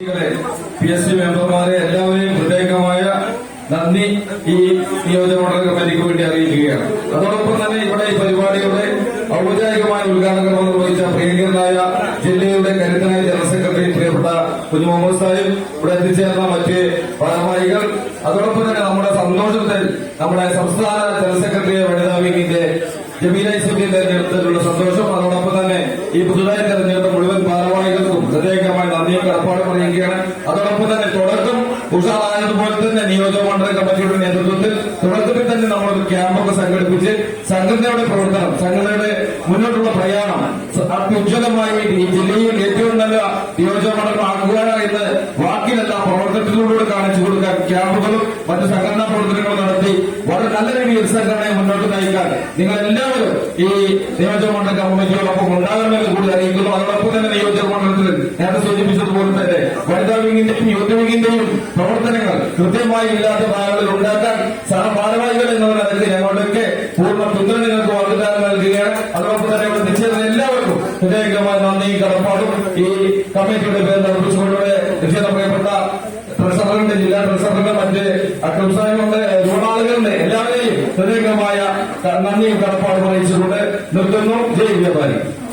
P S C മെമ്പർമാരെ എല്ലാവരെയും പ്രത്യേകമായ നന്ദി ഈ നിയോജകമണ്ഡല കമ്മിറ്റിക്ക് വേണ്ടി അറിയിക്കുകയാണ്. അതോടൊപ്പം തന്നെ ഇവിടെ ഈ പരിപാടിയുടെ ഔപചാരികമായ ഉദ്ഘാടന കർമ്മം നിർവഹിച്ച പ്രിയങ്കരനായ ജില്ലയുടെ കരുത്തനായ ജനറൽ സെക്രട്ടറി പ്രിയപ്പെട്ട കുഞ്ഞു മുഹമ്മദ് സാഹിബ് ഇവിടെ എത്തിച്ചേർന്ന മറ്റ് ഭാരവാഹികൾ. അതോടൊപ്പം തന്നെ നമ്മുടെ സന്തോഷത്തിൽ നമ്മുടെ സംസ്ഥാന ജനറൽ സെക്രട്ടറിയെ വനിതാ വിങ്ങിന്റെ ജമീല തെരഞ്ഞെടുത്തതിലുള്ള സന്തോഷം ഈ പുതുതായി തെരഞ്ഞെടുത്ത മുഴുവൻ ഭാരവാഹികൾക്കും പ്രത്യേകമായി നന്ദിയും കടപ്പാട് പറയുകയാണ്. അതോടൊപ്പം തന്നെ തുടക്കം ഉഷാറായതുപോലെ തന്നെ നിയോജക മണ്ഡല കമ്മിറ്റിയുടെ നേതൃത്വത്തിൽ തുടക്കത്തിൽ തന്നെ നമ്മൾ ക്യാമ്പൊക്കെ സംഘടിപ്പിച്ച് സംഘടനയുടെ പ്രവർത്തനം സംഘടനയുടെ മുന്നോട്ടുള്ള പ്രയാണം അത്യുജ്വലമായി ഈ ജില്ലയിൽ ഏറ്റവും നല്ല നിയോജക മണ്ഡലം എന്ന് വാക്കിലല്ല പ്രവർത്തനത്തിലൂടെ കാണിച്ചു കൊടുക്കാൻ ക്യാമ്പുകളും മറ്റ് സംഘടനാ പ്രവർത്തനങ്ങളും നടത്തി വളരെ നല്ല രീതിയിൽ സംഘടനയെ മുന്നോട്ട് നയിക്കാൻ നിങ്ങൾ എല്ലാവരും ഈ നിയോജക മണ്ഡല കമ്മിറ്റിയോടൊപ്പം ഉണ്ടാകണമെന്ന് കൂടി അറിയിക്കുന്നു. അതോടൊപ്പം തന്നെ നിയോജക മണ്ഡലത്തിൽ നേരത്തെ സൂചിപ്പിച്ചതുപോലെ തന്നെ വനിതാ വിങ്ങിന്റെയും യൂത്ത് പ്രവർത്തനങ്ങൾ കൃത്യമായി ഇല്ലാത്ത ഭാഗങ്ങളിൽ ഉണ്ടാക്കാൻ സഹഭാരവാഹികൾ എന്ന ഞങ്ങളുടെയൊക്കെ പൂർണ പിന്തുണ നിങ്ങൾക്ക് വാഗ്ദാനം നൽകുകയാണ്. അതോടൊപ്പം തന്നെ നിശ്ചയിച്ച എല്ലാവർക്കും ഹൃദയംഗമായ നന്ദി കടപ്പാടും ഈ കമ്മിറ്റിയുടെ പേര് അർപ്പിച്ചുകൊണ്ടുകൂടെ മറ്റ് അക്കംസാനുണ്ട് യൂണാളുകളുണ്ട് എല്ലാവരെയും ഹൃദയംഗമായ നന്ദിയും കടപ്പാടും അറിയിച്ചുകൊണ്ട് നിർത്തുന്നു. ജയ് വ്യാപാരി